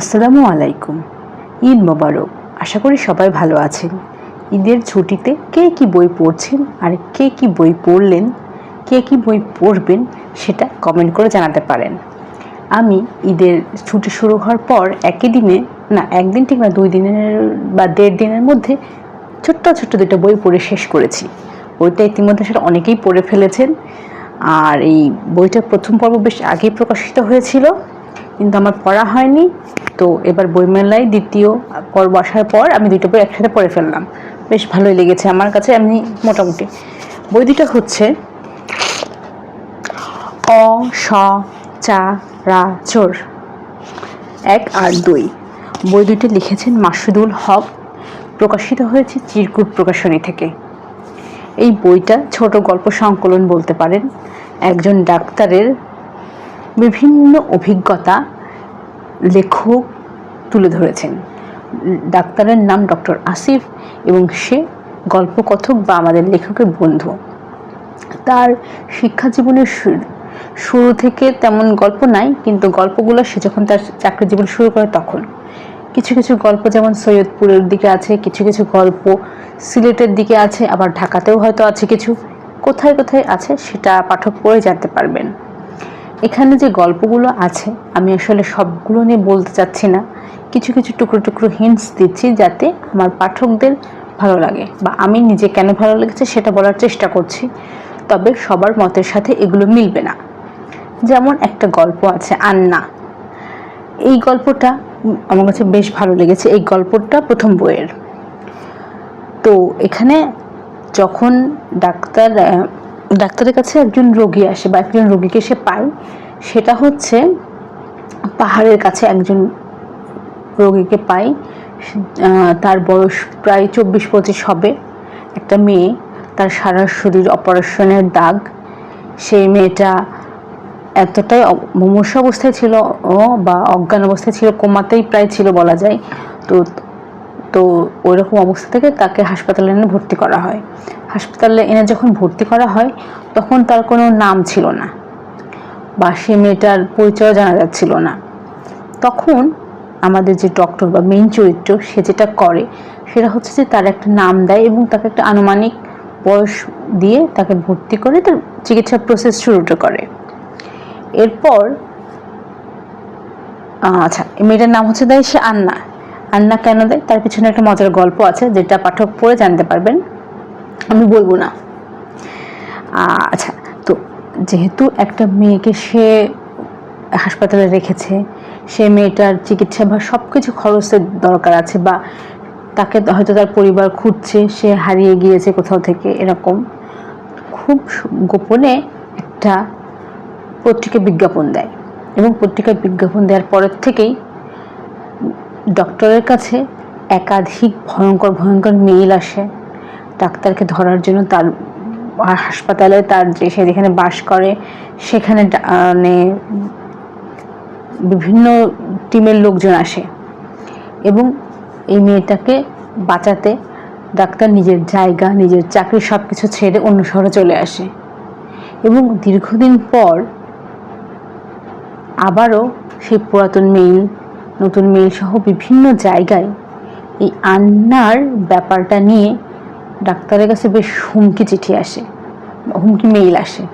আসসালামু আলাইকুম। ঈদ মোবারক। আশা করি সবাই ভালো আছেন। ঈদের ছুটিতে কে কি বই পড়ছেন আর কে কি বই পড়লেন, কে কি বই পড়বেন সেটা কমেন্ট করে জানাতে পারেন। আমি ঈদের ছুটি শুরু হওয়ার পর একই দিনে, না, একদিন ঠিক না, দুই দিনের বা দেড় দিনের মধ্যে ছোট্ট ছোট্ট দুটো বই পড়ে শেষ করেছি। বইটা ইতিমধ্যে সেটা অনেকেই পড়ে ফেলেছেন। আর এই বইটা প্রথম পর্ব বেশ আগেই প্রকাশিত হয়েছিল। কিন্তু আমার পড়া হয়নি। তো এবার বইমেলায় দ্বিতীয় পর বসার পর আমি দুটো বই একসাথে পড়ে ফেললাম। বেশ ভালোই লেগেছে আমার কাছে, আমি মোটামুটি। বই দুটো হচ্ছে অ, স, চা, রা, চোর। এক আর দুই। বই দুটি লিখেছেন মাসুদুল হক। প্রকাশিত হয়েছে চিরকুট প্রকাশনী থেকে। এই বইটা ছোট গল্প সংকলন বলতে পারেন। একজন ডাক্তারের বিভিন্ন অভিজ্ঞতা লেখক তুলে ধরেছেন। ডাক্তারের নাম ডক্টর আসিফ এবং সে গল্পকথক বা আমাদের লেখকের বন্ধু। তার শিক্ষা জীবনের শুরু- থেকে তেমন গল্প নাই, কিন্তু গল্পগুলো সে যখন তার চাকরি জীবন শুরু করে তখন। কিছু কিছু গল্প যেমন সৈয়দপুরের দিকে আছে, কিছু কিছু গল্প সিলেটের দিকে আছে, আবার ঢাকাতেও হয়তো আছে কিছু। কোথায় কোথায় আছে সেটা পাঠক পড়ে জানতে পারবেন। এখানে যে গল্পগুলো আছে, আমি আসলে সবগুলো নিয়ে বলতে চাচ্ছি না। কিছু কিছু টুকরো টুকরো হিন্টস দিচ্ছি যাতে আমার পাঠকদের ভালো লাগে বা আমি নিজে কেন ভালো লেগেছে সেটা বলার চেষ্টা করছি। তবে সবার মতের সাথে এগুলো মিলবে না। যেমন একটা গল্প আছে, আন্না। এই গল্পটা আমার কাছে বেশ ভালো লেগেছে। এই গল্পটা প্রথম বইয়ের। তো এখানে যখন ডাক্তার ডাক্তারের কাছে একজন রোগী আসে বা একজন রোগীকে সে পায়, সেটা হচ্ছে পাহাড়ের কাছে একজন রোগীকে পাই তার বয়স প্রায় চব্বিশ পঁচিশ হবে। একটা মেয়ে, তার সারা শরীর অপারেশনের দাগ। সেই মেয়েটা এতটাই মুমূর্ষ অবস্থায় ছিল বা অজ্ঞান অবস্থায় ছিল, কোমাতেই প্রায় ছিল বলা যায়। তো তো ওই রকম অবস্থা থেকে তাকে হাসপাতালে এনে ভর্তি করা হয়। হাসপাতালে এনে যখন ভর্তি করা হয়, তখন তার কোনো নাম ছিল না বা সে মেয়েটার পরিচয় জানা যাচ্ছিল না। তখন আমাদের যে ডক্টর বা মেইন চরিত্র, সে যেটা করে, সেটা হচ্ছে যে তার একটা নাম দেয় এবং তাকে একটা আনুমানিক বয়স দিয়ে তাকে ভর্তি করে তার চিকিৎসা প্রসেস শুরুটা করে। এরপর আচ্ছা মেয়েটার নাম হচ্ছে দেয় সে আন্না। আন্না কেন দেয় তার পিছনে একটা মজার গল্প আছে, যেটা পাঠক পড়ে জানতে পারবেন। আমি বলব না। আচ্ছা তো যেহেতু একটা মেয়েকে সে হাসপাতালে রেখেছে, সে মেয়েটার চিকিৎসা বা সব কিছু খরচের দরকার আছে বা তাকে হয়তো তার পরিবার খুঁজছে, সে হারিয়ে গিয়েছে কোথাও থেকে, এরকম খুব গোপনে একটা পত্রিকা বিজ্ঞাপন দেয়। এবং পত্রিকায় বিজ্ঞাপন দেওয়ার পরের থেকেই ডক্টরের কাছে একাধিক ভয়ঙ্কর ভয়ঙ্কর মেইল আসে। ডাক্তারকে ধরার জন্য তার হাসপাতালে তার যে, সে যেখানে বাস করে, সেখানে মানে বিভিন্ন টিমের লোকজন আসে। এবং এই মেয়েটাকে বাঁচাতে ডাক্তার নিজের জায়গা, নিজের চাকরি সব কিছু ছেড়ে অন্য শহরে চলে আসে। এবং দীর্ঘদিন পর আবারও সেই পুরাতন মেইল নতুন মেইল সহ বিভিন্ন জায়গায় এই আন্নার ব্যাপারটা নিয়ে ডাক্তারের কাছে বেশ হুমকি চিঠি আসে হুমকি মেইল আসে।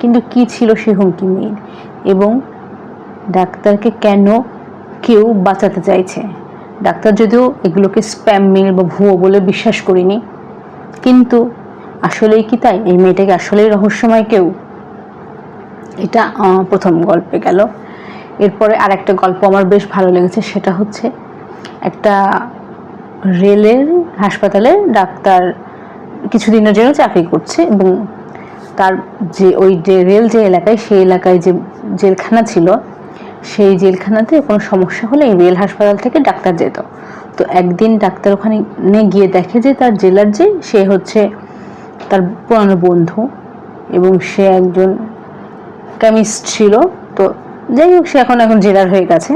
কিন্তু কি ছিল সেই হুমকি মেইল? এবং ডাক্তারকে কেন কেউ বাঁচাতে চাইছে? ডাক্তার যদিও এগুলোকে স্প্যাম মেইল বা ভুয়ো বলে বিশ্বাস করিনি, কিন্তু আসলেই কি তাই? এই মেয়েটাকে আসলেই রহস্যময় কেউ? এটা প্রথম গল্পে গেল। এরপরে আর একটা গল্প আমার বেশ ভালো লেগেছে, সেটা হচ্ছে একটা রেলের হাসপাতালে ডাক্তার কিছুদিনের জন্য চাকরি করছে এবং তার যে ওই যে রেল যে এলাকায়, সেই এলাকায় যে জেলখানা ছিল, সেই জেলখানাতে কোনো সমস্যা হলে এই রেল হাসপাতাল থেকে ডাক্তার যেত। তো একদিন ডাক্তার ওখানে গিয়ে দেখে যে তার জেলার যে, সে হচ্ছে তার পুরানো বন্ধু এবং সে একজন কেমিস্ট ছিল। তো যাই হোক, সে এখন এখন জেলার হয়ে গেছে।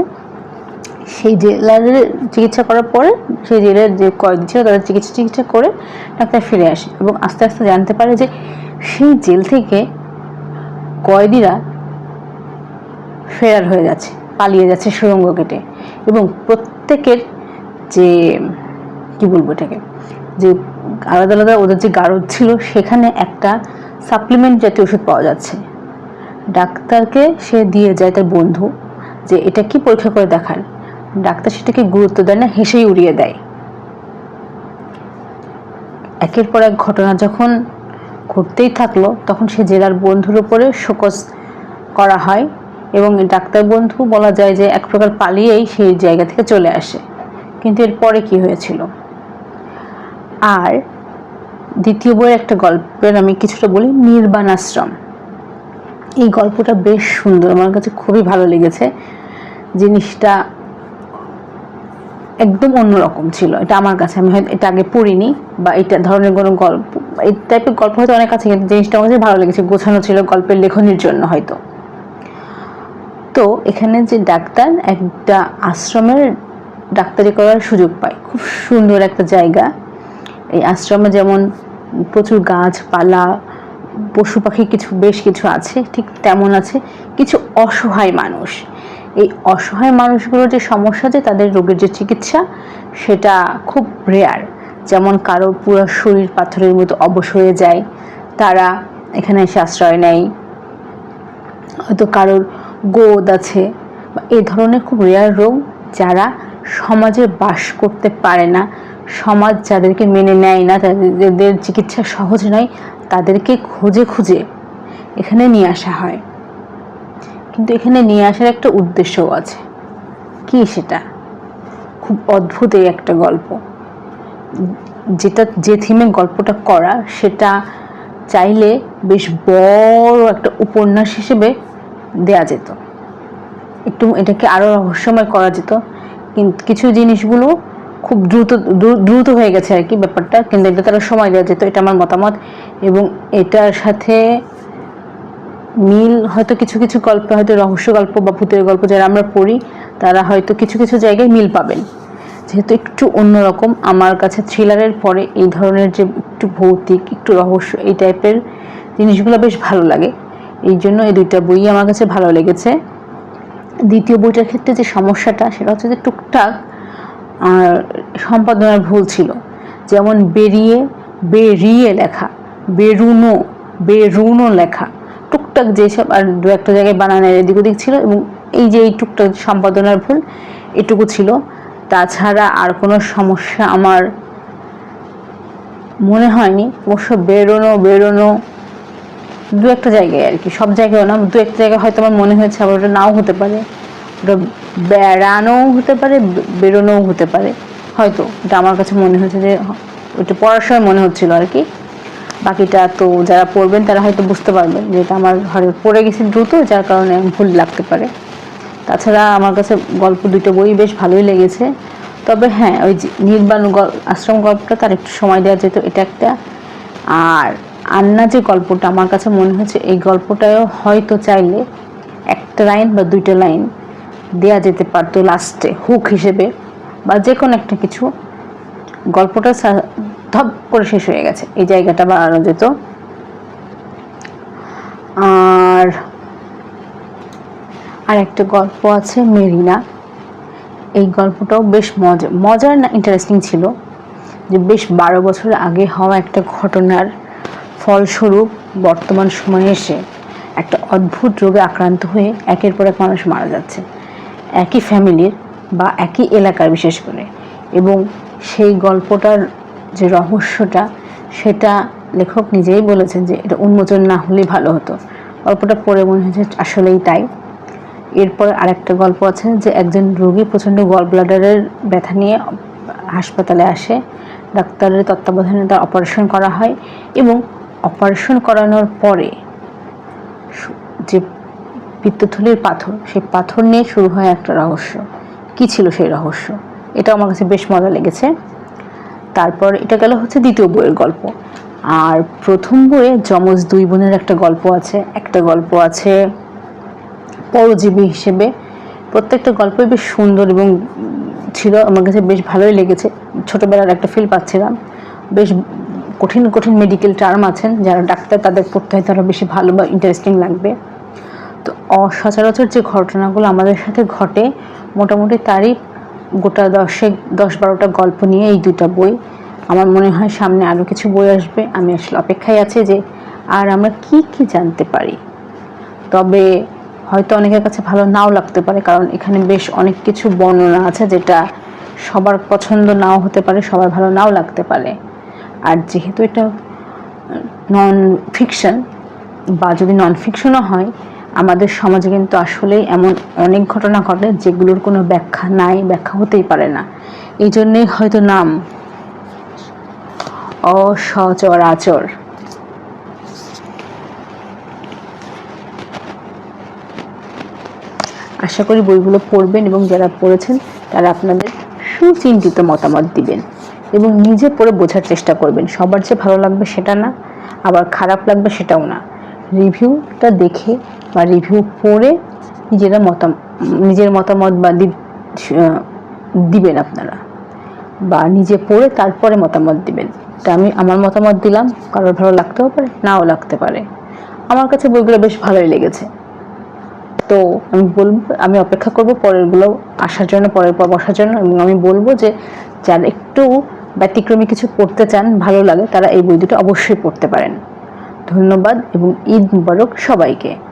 সেই জেলারের চিকিৎসা করার পরে সেই জেলের যে কয়েদি ছিল, তাদের চিকিৎসা চিকিৎসা করে ডাক্তার ফিরে আসে এবং আস্তে আস্তে জানতে পারে যে সেই জেল থেকে কয়েদিরা ফেরার হয়ে যাচ্ছে, পালিয়ে যাচ্ছে সুড়ঙ্গ কেটে এবং প্রত্যেকের যে, কি বলব এটাকে, যে আলাদা আলাদা ওদের যে গারদ ছিল, সেখানে একটা সাপ্লিমেন্ট জাতীয় ওষুধ পাওয়া যাচ্ছে। ডাক্তারকে সে দিয়ে যায় তার বন্ধু যে এটা কি পরীক্ষা করে দেখান। ডাক্তার সেটাকে গুরুত্ব দেয় না, হেসেই উড়িয়ে দেয়। একের পর এক ঘটনা যখন ঘটতেই থাকল, তখন সে জেলার বন্ধুর উপরে শোকস করা হয় এবং ডাক্তার বন্ধু বলা যায় যে এক প্রকার পালিয়েই সেই জায়গা থেকে চলে আসে। কিন্তু এরপরে কি হয়েছিল? আর দ্বিতীয় বইয়ের একটা গল্পের আমি কিছুটা বলি নির্বাণ আশ্রম এই গল্পটা বেশ সুন্দর। আমার কাছে খুবই ভালো লেগেছে। জিনিসটা একদম অন্যরকম ছিল। এটা আমার কাছে। আমি হয়তো এটা আগে পড়িনি বা এটা ধরনের কোনো গল্প এই টাইপের গল্প হয়তো অনেক আছে, কিন্তু জিনিসটা আমার কাছে ভালো লেগেছে। গোছানো ছিল গল্পের লেখনির জন্য হয়তো। তো এখানে যে ডাক্তার, একটা আশ্রমের ডাক্তারি করার সুযোগ পায়। খুব সুন্দর একটা জায়গা। এই আশ্রমে যেমন প্রচুর গাছপালা পশু পাখি কিছু, বেশ কিছু আছে, ঠিক তেমন আছে। কিছু অসহায় মানুষ। এই অসহায় মানুষগুলোর যে সমস্যা যে তাদের রোগের যে চিকিৎসা, সেটা খুব রেয়ার যেমন কারও পুরো শরীর পাথরের মতো অবশ হয়ে যায়, তারা এখানে এসে আশ্রয় নেয়। হয়তো কারোর গোদ আছে, বা এই ধরনের খুব রেয়ার রোগ যারা সমাজে বাস করতে পারে না। সমাজ যাদেরকে মেনে নেয় না তাদের চিকিৎসা সহজ নয়। তাদেরকে খুঁজে খুঁজে এখানে নিয়ে আসা হয়। কিন্তু এখানে নিয়ে আসার একটা উদ্দেশ্যও আছে। কি সেটা? খুব অদ্ভুত এই একটা গল্প। যেটা, যে থিমে গল্পটা করা, সেটা চাইলে বেশ বড় একটা উপন্যাস হিসেবে দেয়া যেত। একটু এটাকে আরও রহস্যময় করা যেত। কিন্তু কিছু জিনিসগুলো খুব দ্রুত দ্রুত হয়ে গেছে আর কি ব্যাপারটা। কিন্তু এটা তারা সময় দেওয়া যেত, এটা আমার মতামত। এবং এটার সাথে মিল হয়তো কিছু কিছু গল্পে হয়তো রহস্য গল্প বা ভূতের গল্প যারা আমরা পড়ি, তারা হয়তো কিছু কিছু জায়গায় মিল পাবেন। যেহেতু একটু অন্যরকম আমার কাছে থ্রিলারের পরে এই ধরনের যে একটু ভৌতিক, একটু রহস্য, এই টাইপের জিনিসগুলো বেশ ভালো লাগে। এই জন্য এই দুইটা বই আমার কাছে ভালো লেগেছে। দ্বিতীয় বইটার ক্ষেত্রে যে সমস্যাটা, সেটা হচ্ছে যে টুকটাক সম্পাদনার ভুল ছিল। যেমন বেরিয়ে বেরিয়ে লেখা, বেরুনো বেরুনো লেখা, টুকটাক যেসব আর দু একটা জায়গায় বানানোর এদিক ওদিক ছিল এবং এই যে এই টুকটাক সম্পাদনার ভুল, এটুকু ছিল। তাছাড়া আর কোনো সমস্যা আমার মনে হয়নি। অবশ্য বেরোনো বেরোনো দু একটা জায়গায় আর কি। সব জায়গায় না, দু একটা জায়গায় হয়তো আমার মনে হয়েছে, আবার ওটা নাও হতে পারে। ওটা বেড়ানোও হতে পারে বেরোনোও হতে পারে। হয়তো, এটা আমার কাছে মনে হয়েছে যে ওইটা পড়ার সময় মনে হচ্ছিল আর কি। বাকিটা তো যারা পড়বেন, তারা হয়তো বুঝতে পারবেন যে এটা আমার ঘরে পড়ে গেছে দ্রুত, যার কারণে ভুল লাগতে পারে। তাছাড়া আমার কাছে গল্প দুটো বই বেশ ভালোই লেগেছে। তবে হ্যাঁ ওই নির্বাণ আশ্রম গল্পটা তার একটু সময় দেওয়া যেত, এটা একটা। আর আন্না যে গল্পটা, আমার কাছে মনে হচ্ছে এই গল্পটাও হয়তো চাইলে একটা লাইন বা দুইটা লাইন দেয়া যেতে পারতো লাস্টে হুক হিসেবে, বা যে কোনো একটা কিছু। গল্পটা ধপ করে শেষ হয়ে গেছে, এই জায়গাটা বাড়ানো যেত। আর আর একটা গল্প আছে মেরিনা। এই গল্পটাও বেশ মজা, মজার না ইন্টারেস্টিং ছিল। যে বেশ বারো বছর আগে হওয়া একটা ঘটনার ফলস্বরূপ বর্তমান সময়ে এসে একটা অদ্ভুত রোগে আক্রান্ত হয়ে একের পর এক মানুষ মারা যাচ্ছে। একই ফ্যামিলির বা একই এলাকার বিশেষ করে। এবং সেই গল্পটার যে রহস্যটা, সেটা লেখক নিজেই বলেছেন যে এটা উন্মোচন না হলেই ভালো হতো। গল্পটা পড়ে মনে হয়েছে আসলেই তাই। এরপর আরেকটা গল্প আছে যে একজন রোগী প্রচণ্ড গল ব্লাডারের ব্যথা নিয়ে হাসপাতালে আসে। ডাক্তারের তত্ত্বাবধানে তার অপারেশন করা হয় এবং অপারেশন করানোর পরে যে পিত্তথলির পাথর। সেই পাথর নিয়ে শুরু হয় একটা রহস্য। কি ছিল সেই রহস্য? এটা আমার কাছে বেশ মজা লেগেছে। তারপর এটা গেল হচ্ছে দ্বিতীয় বইয়ের গল্প। আর প্রথম বইয়ে যমজ দুই বোনের একটা গল্প আছে। একটা গল্প আছে পরজীবী হিসেবে। প্রত্যেকটা গল্পই বেশ সুন্দর এবং ছিল, আমার কাছে বেশ ভালোই লেগেছে। ছোটোবেলার একটা ফিল পাচ্ছিলাম। বেশ কঠিন কঠিন মেডিকেল টার্ম আছেন। যারা ডাক্তার, তাদের পড়তে হয় তারা বেশি ভালো বা ইন্টারেস্টিং লাগবে। তো অসচরাচর যে ঘটনাগুলো আমাদের সাথে ঘটে, মোটামুটি তারই গোটা দশেক দশ বারোটা গল্প নিয়ে এই দুটো বই। আমার মনে হয় সামনে আরও কিছু বই আসবে। আমি আসলে অপেক্ষায় আছি যে আর আমরা কি কি জানতে পারি। তবে হয়তো অনেকের কাছে ভালো নাও লাগতে পারে, কারণ এখানে বেশ অনেক কিছু বর্ণনা আছে যেটা সবার পছন্দ নাও হতে পারে, সবার ভালো নাও লাগতে পারে। আর যেহেতু এটা নন ফিকশন বা যদি নন ফিকশনও হয় আমাদের সমাজে কিন্তু আসলেই এমন অনেক ঘটনা ঘটে যেগুলোর কোনো ব্যাখ্যা নাই, ব্যাখ্যা হতেই পারে না। এই জন্যেই হয়তো নাম অসচরাচর। আশা করি বইগুলো পড়বেন এবং যারা পড়েছেন, তারা আপনাদের সুচিন্তিত মতামত দিবেন এবং নিজে পড়ে বোঝার চেষ্টা করবেন। সবার যে ভালো লাগবে সেটা না, আবার খারাপ লাগবে সেটাও না। রিভিউটা দেখে বা রিভিউ পড়ে নিজেরা মতাম, নিজের মতামত বা দিবেন আপনারা। বা নিজে পড়ে তারপরে মতামত দিবেন। তা আমি আমার মতামত দিলাম, কারোর ভালো লাগতেও পারে, নাও লাগতে পারে। আমার কাছে বইগুলো বেশ ভালোই লেগেছে। তো আমি বলব, আমি অপেক্ষা করব পরেরগুলো আসার জন্য, পরের পর বসার জন্য, এবং আমি বলব যে যারা একটু ব্যতিক্রমী কিছু পড়তে চান, ভালো লাগে, তারা এই বই দুটো অবশ্যই পড়তে পারেন। ধন্যবাদ এবং ঈদ মুবারক সবাইকে।